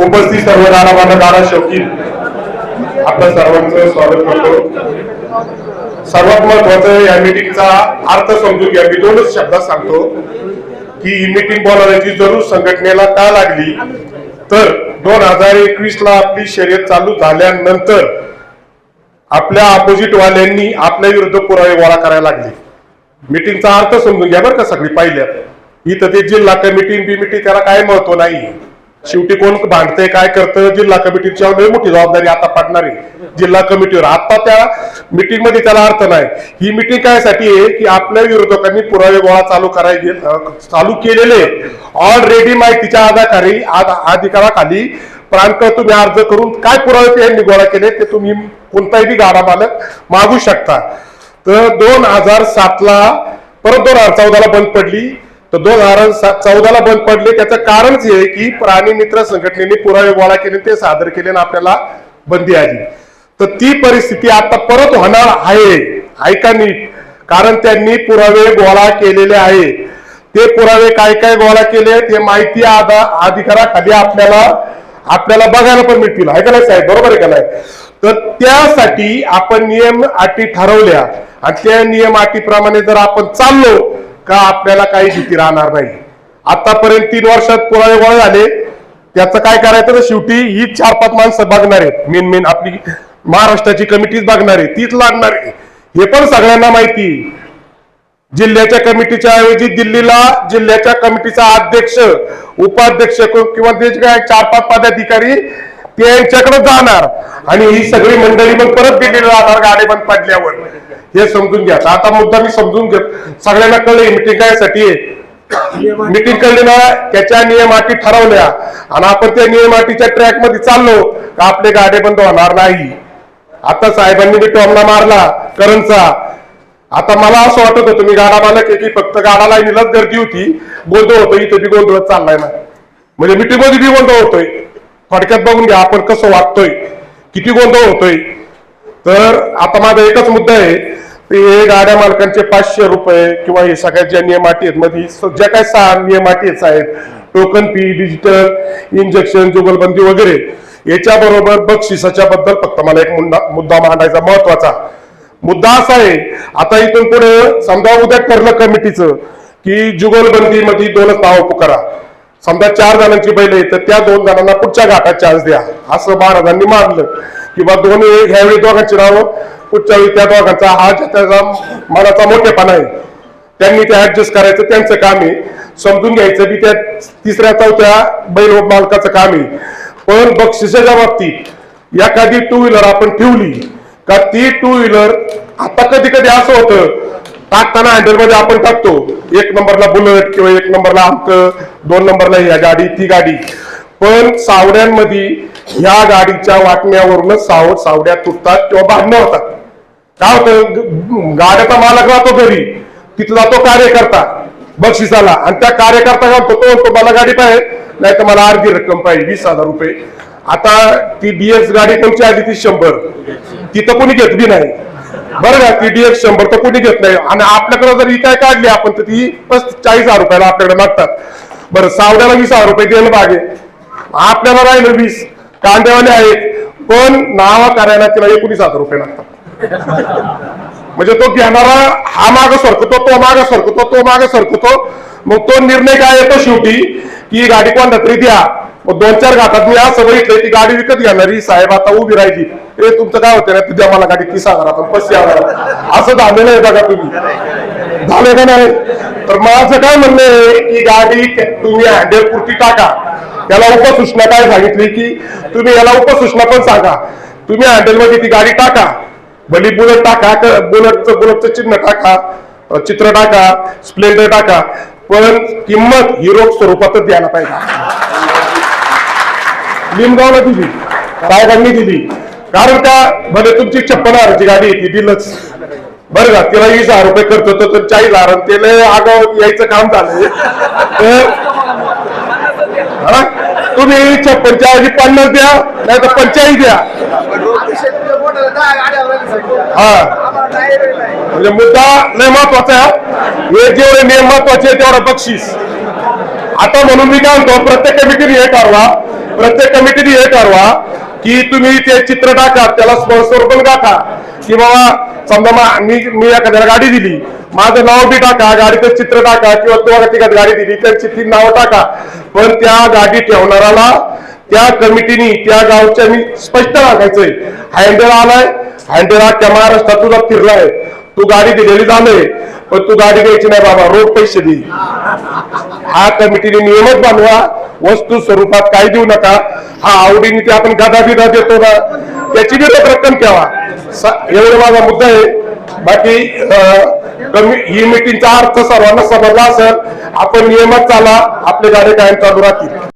उपस्थित सर्व गाडा गाडा शौकीन आपल्या सर्वांचं स्वागत करतो. सर्वात महत्वाचं या मिटिंगचा अर्थ समजून घ्या. मी दोनच शब्दात सांगतो की ही मीटिंग बोलावण्याची जरूर संघटनेला का लागली? तर दोन हजार एकवीस ला आपली शर्यत चालू झाल्यानंतर आपल्या ऑपोजिटवाल्यांनी आपल्या विरुद्ध पुरावे गोळा करायला लागले. मिटिंगचा अर्थ समजून घ्या बरं का सगळी पाहिल्यात इथं ते जिल्हा कमिटी बिमिटी त्याला काय महत्त्व नाही. शेवटी कोण भांडतंय काय करतं जिल्हा कमिटीची मोठी जबाबदारी आता पडणार आहे. जिल्हा कमिटीवर. आता त्या मिटिंगमध्ये त्याला अर्थ नाही. ही मिटिंग कायसाठी आहे की आपल्या विरोधकांनी पुरावे गोळा चालू करायचे चालू केलेले ऑलरेडी माहितीच्या अधिकारी अधिकाराखाली प्रांत तुम्ही अर्ज करून काय पुरावे त्यांनी गोळा केले ते तुम्ही कोणताही गाडा मालक मागू शकता. तर दोन हजार सातला परत दोन हजार चौदाला बंद पडली. तर दोन हजार चौदाला बंद पडले. त्याचं कारणच हे की प्राणी मित्र संघटनेने पुरावे गोळा केले ते सादर केले आणि आपल्याला बंदी आली. तर ती परिस्थिती आता परत होणार आहे. ऐका नीट. कारण त्यांनी पुरावे गोळा केलेले आहे. ते पुरावे काय काय गोळा केले ते माहिती आधा अधिकाराखाली आपल्याला आपल्याला बघायला पण मिळतील. आहे का नाही साहेब? बरोबर आहे का नाही? तर त्यासाठी आपण नियम अटी ठरवल्या. आणि त्या नियम अटीप्रमाणे जर आपण चाललो का आपल्याला काही भीती राहणार नाही? आतापर्यंत तीन वर्षात पुरावे गोळा झाले. त्याचं काय करायचं तर शेवटी ही चार पाच माणसं बघणार आहेत. मेन मेन आपली महाराष्ट्राची कमिटीच बघणार आहे तीच लागणार आहे. हे पण सगळ्यांना माहिती. जिल्ह्याच्या कमिटीच्या ऐवजी दिल्लीला जिल्ह्याच्या कमिटीचा अध्यक्ष उपाध्यक्ष किंवा काय चार पाच पदाधिकारी ते यांच्याकडे जाणार. आणि ही सगळी मंडळी मग परत दिल्लीला जाणार गाडी बंद पडल्यावर. हे समजून घ्या. आता मुद्दा मी समजून घेत सगळ्यांना कळलं मिटिंग कायसाठी आहे. मिटिंग कळली ना त्याच्या नियमाटी ठरवल्या. आणि आपण त्या नियमाटीच्या ट्रॅकमध्ये चाललो का आपले गाडे बंद होणार नाही. आता साहेबांनी मी टॉमला मारला करणचा. आता मला असं वाटत होतं मी गाडा मालक आहे की फक्त गाडा लाईनीलाच गर्दी होती. गोंधळ होतो इथे बी गोंधळ चाललाय ना. म्हणजे मिटिंगमध्ये बी गोंधळ होतोय. थोडक्यात बघून घ्या आपण कसं वागतोय किती गोंधळ होतोय. तर आता माझा एकच मुद्दा आहे ते गाड्या मालकांचे पाचशे रुपये किंवा हे सगळ्या ज्या नियम अटी आहेत मध्ये ज्या काय सहा नियम अटी आहेत टोकन फी डिजिटल इंजेक्शन जुगलबंदी वगैरे याच्या बरोबर बक्षिसाच्या बद्दल फक्त मला एक मुद्दा मुद्दा मांडायचा महत्त्वाचा. मुद्दा असा आहे आता इथून पुढे समजा उद्या ठरलं कमिटीचं की जुगलबंदी मध्ये दोनच नाव पुकारा समजा चार जणांची बैल आहे तर त्या दोन जणांना पुढच्या घाटात चान्स द्या. असं महाराजांनी मानलं. किंवा दोन ह्यावेळी दोघांची नावं पुढच्या वेळी त्या दोघांचा हा त्याचा मनाचा मोठेपणा आहे. त्यांनी ते ऍडजस्ट करायचं त्यांचं काम आहे. समजून घ्यायचं बी त्या तिसऱ्या चौथ्या बैल मालकाचं काम आहे. पण बक्षिसाच्या बाबतीत एखादी टू व्हीलर आपण ठेवली का ती टू व्हीलर आता कधी कधी असं होतं टाकताना हँडलमध्ये आपण टाकतो. एक नंबरला बुलेट किंवा एक नंबरला आमक दोन नंबरला ह्या गाडी ती गाडी. पण सावड्यांमध्ये ह्या गाडीच्या वाटण्यावरूनच साव सावड्या तुटतात किंवा भांडणं होतात. काय होतं? गाड्याचा मालक राहतो घरी. तिथला तो कार्यकर्ता बक्षिसाला. आणि त्या कार्यकर्ता काय तो म्हणतो मला गाडी पाहिजे. नाही तर मला अर्धी रक्कम पाहिजे वीस हजार रुपये. आता ती डीएक्स गाडी कोणची आली? ती शंभर. ती तर कोणी घेतली नाही. बरं का ती डीएक्स शंभर तर कोणी घेत नाही. आणि आपल्याकडे जर ही काय काढली आपण तर ती चाळीस हजार रुपयाला आपल्याकडे मागतात. बरं सावड्याला वीस हजार रुपये द्यायला बागे आपल्याला राहिलं वीस. कांदेवाले आहेत. पण नावा करायला तिला एकोणीस हजार रुपये लागतात. म्हणजे तो घेणारा हा माग सरकतो तो माग सरकतो तो माग सरकतो. मग तो निर्णय काय येतो शेवटी? की गाडी कोणता तरी द्या. मग दोन चार घाटात मी असं बघितलंय ती गाडी विकत घेणारी. साहेब आता उभी राहिली. ए तुमचं काय होतं ना तुझ्या मला गाडी तीस हजारात पस्तीस हजार असं झालेलं आहे बघा तुम्ही. झालं का नाही? तर माझं काय म्हणणं आहे की गाडी तुम्ही हँडल पुरती टाका. त्याला उपसूचना काय सांगितली की तुम्ही याला उपसूचना पण सांगा. तुम्ही हँडलमध्ये ती गाडी टाका. भली बुलेट टाका बुलेटचं बुलेटचं चिन्ह टाका चित्र टाका स्प्लेंडर टाका. पण किंमत हिरो स्वरूपातच द्यायला पाहिजे. लिमगावला दिली. साहेबांनी दिली. कारण त्या भले तुमची छप्पन हजाराची गाडी आहे ती दिलंच. बरं का? तिला वीस हजार रुपये खर्च होतो तर चाळीस हजार त्याला आगाव यायचं काम झालंय. तर तुम्ही छप्पनच्या ऐवजी पन्नास द्या नाही तर पंचाळीस द्या. हा. म्हणजे मुद्दा लय महत्त्वाचा आहे हे. जेवढे नियम महत्त्वाचे आहे तेवढं बक्षीस. आता म्हणून मी काय म्हणतो प्रत्येक कमिटीने हे ठरवा प्रत्येक कमिटीने हे ठरवा की तुम्ही ते चित्र टाका त्याला स्वरूप टाका की बाबा समजा मी मी एखाद्याला गाडी दिली माझं नाव बी टाका गाडीचं चित्र टाका किंवा तुम्हाला तिकडे गाडी दिली त्यांची ती नाव टाका. पण त्या गाडी ठेवणाऱ्याला त्या कमिटीनी त्या गावच्यानी स्पष्ट राखायचंय हँडल आलाय हँडल त्या महाराष्ट्रात तुझा फिरलाय. तू गाडी दिलेली झालंय पण तू गाडी द्यायची नाही बाबा रोख पैसे दे. हा कमिटीने नियमच बांधवा वस्तू स्वरूपात काही देऊ नका. हा आवडीने ते आपण गदा बिदा देतो ना त्याची बी रोख रक्कम ठेवा. एवढा माझा मुद्दा आहे. बाकी अं, कमी ही मिटिंगचा अर्थ सर्वांना समजला असेल. आपण नियमात चाला आपले गाडे कायम चालू राहतील.